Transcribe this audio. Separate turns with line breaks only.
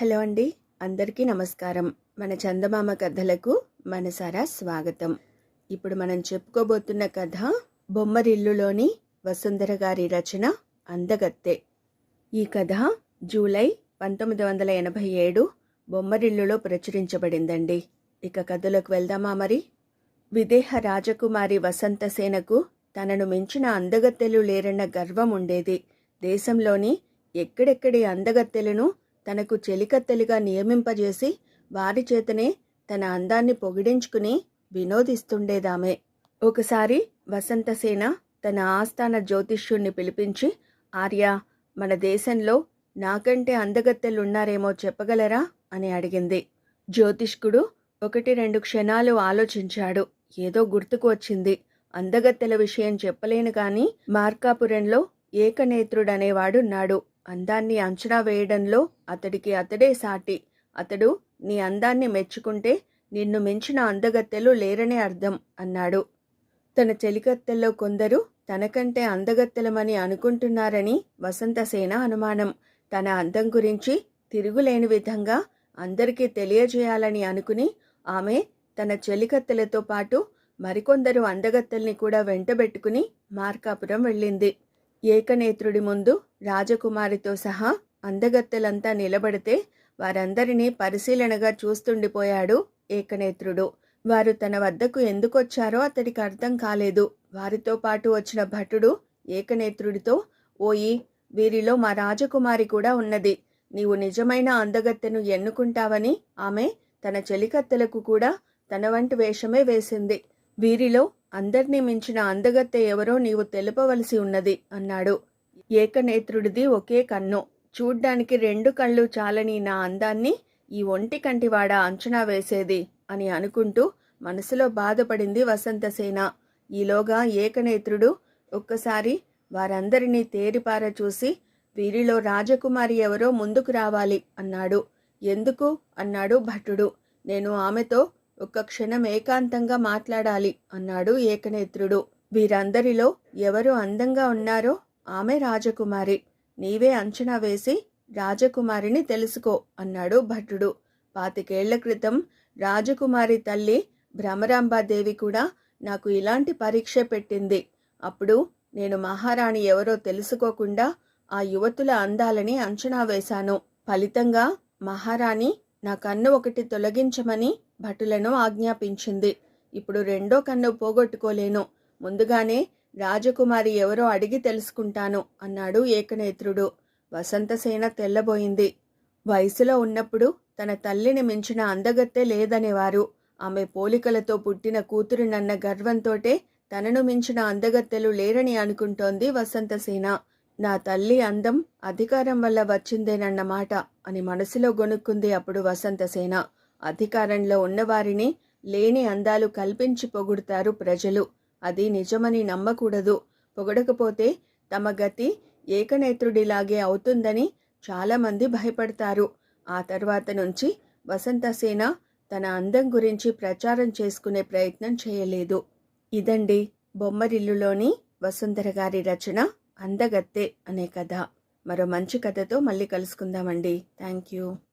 Hello అండి. అందరికీ నమస్కారం. మన చందమామ కథలకు మనసారా స్వాగతం. ఇప్పుడు మనం చెప్పుకోబోతున్న కథ బొమ్మరిల్లులోని వసుంధర గారి రచన అందగత్తె. ఈ కథ జూలై పంతొమ్మిది వందల ఎనభై ఏడు బొమ్మరిల్లులో ప్రచురించబడిందండి. ఇక కథలోకి వెళ్దామా మరి? విదేహ రాజకుమారి వసంతసేనకు తనను మించిన అందగత్తెలు లేరన్న గర్వం ఉండేది. దేశంలోని ఎక్కడెక్కడి అందగత్తెలను తనకు చెలికత్తెలుగా నియమింపజేసి వారి చేతనే తన అందాన్ని పొగిడించుకుని వినోదిస్తుండేదామె. ఒకసారి వసంతసేన తన ఆస్థాన జ్యోతిష్యుణ్ణి పిలిపించి ఆర్య మన దేశంలో నాకంటే అందగత్తెలున్నారేమో చెప్పగలరా? అని అడిగింది. జ్యోతిష్కుడు ఒకటి రెండు క్షణాలు ఆలోచించాడు. ఏదో గుర్తుకు వచ్చింది. అందగత్తెల విషయం చెప్పలేను కానీ మార్కాపురంలో ఏకనేత్రుడనేవాడున్నాడు. అందాన్ని అంచనా వేయడంలో అతడికి అతడే సాటి. అతడు నీ అందాన్ని మెచ్చుకుంటే నిన్ను మించిన అందగత్తెలు లేరనే అర్థం అన్నాడు. తన చెలికత్తెల్లో కొందరు తనకంటే అందగత్తెలమని అనుకుంటున్నారని వసంతసేన అనుమానం. తన అందం గురించి తిరుగులేని విధంగా అందరికీ తెలియజేయాలని అనుకుని ఆమె తన చెలికత్తెలతో పాటు మరికొందరు అందగత్తెల్ని కూడా వెంటబెట్టుకుని మార్కాపురం వెళ్ళింది. ఏకనేత్రుడి ముందు రాజకుమారితో సహా అందగత్తెలంతా నిలబడితే వారందరినీ పరిశీలనగా చూస్తుండిపోయాడు ఏకనేత్రుడు. వారు తన వద్దకు ఎందుకొచ్చారో అతడికి అర్థం కాలేదు. వారితో పాటు వచ్చిన భటుడు ఏకనేత్రుడితో ఓయి వీరిలో మా రాజకుమారి కూడా ఉన్నది. నీవు నిజమైన అందగత్తెను ఎన్నుకుంటావని ఆమె తన చెలికత్తెలకు కూడా తన వంటి వేషమే వేసింది. వీరిలో అందర్నీ మించిన అందగత్తె ఎవరో నీవు తెలుపవలసి ఉన్నది అన్నాడు. ఏకనేత్రుడిది ఒకే కన్ను. చూడ్డానికి రెండు కళ్ళు చాలని నా అందాన్ని ఈ ఒంటి కంటివాడ అంచనా వేసేది అని అనుకుంటూ మనసులో బాధపడింది వసంతసేన ఈలోగా ఏకనేత్రుడు ఒక్కసారి వారందరినీ తేరిపార చూసి వీరిలో రాజకుమారి ఎవరో ముందుకు రావాలి అన్నాడు. ఎందుకు? అన్నాడు భటుడు. నేను ఆమెతో ఒక్క క్షణం ఏకాంతంగా మాట్లాడాలి అన్నాడు ఏకనేత్రుడు. వీరందరిలో ఎవరు అందంగా ఉన్నారో ఆమె రాజకుమారి. నీవే అంచనా వేసి రాజకుమారిని తెలుసుకో అన్నాడు భటుడు. పాతికేళ్ళ క్రితం రాజకుమారి తల్లి భ్రమరాంబాదేవి కూడా నాకు ఇలాంటి పరీక్ష పెట్టింది. అప్పుడు నేను మహారాణి ఎవరో తెలుసుకోకుండా ఆ యువతుల అందాలని అంచనా వేశాను. ఫలితంగా మహారాణి నా కన్ను ఒకటి తొలగించమని భటులను ఆజ్ఞాపించింది. ఇప్పుడు రెండో కన్ను పోగొట్టుకోలేను. ముందుగానే రాజకుమారి ఎవరో అడిగి తెలుసుకుంటాను అన్నాడు ఏకనేత్రుడు. వసంతసేన తెల్లబోయింది. వయసులో ఉన్నప్పుడు తన తల్లిని మించిన అందగత్తె లేదనేవారు. ఆమె పోలికలతో పుట్టిన కూతురునన్న గర్వంతోటే తనను మించిన అందగత్తెలు లేరని అనుకుంటోంది వసంతసేన నా తల్లి అందం అధికారం వల్ల వచ్చిందేనన్నమాట అని మనసులో గొనుక్కుంది అప్పుడు వసంతసేన అధికారంలో ఉన్నవారిని లేని అందాలు కల్పించి పొగుడుతారు ప్రజలు. అది నిజమని నమ్మకూడదు. పొగడకపోతే తమ గతి ఏకనేత్రుడిలాగే అవుతుందని చాలామంది భయపడతారు. ఆ తర్వాత నుంచి వసంతసేన తన అందం గురించి ప్రచారం చేసుకునే ప్రయత్నం చేయలేదు. ఇదండి బొమ్మరిల్లులోని వసుంధర గారి రచన అందగత్తె అనే కథ. మరో మంచి కథతో మళ్ళీ కలుసుకుందామండి. Thank you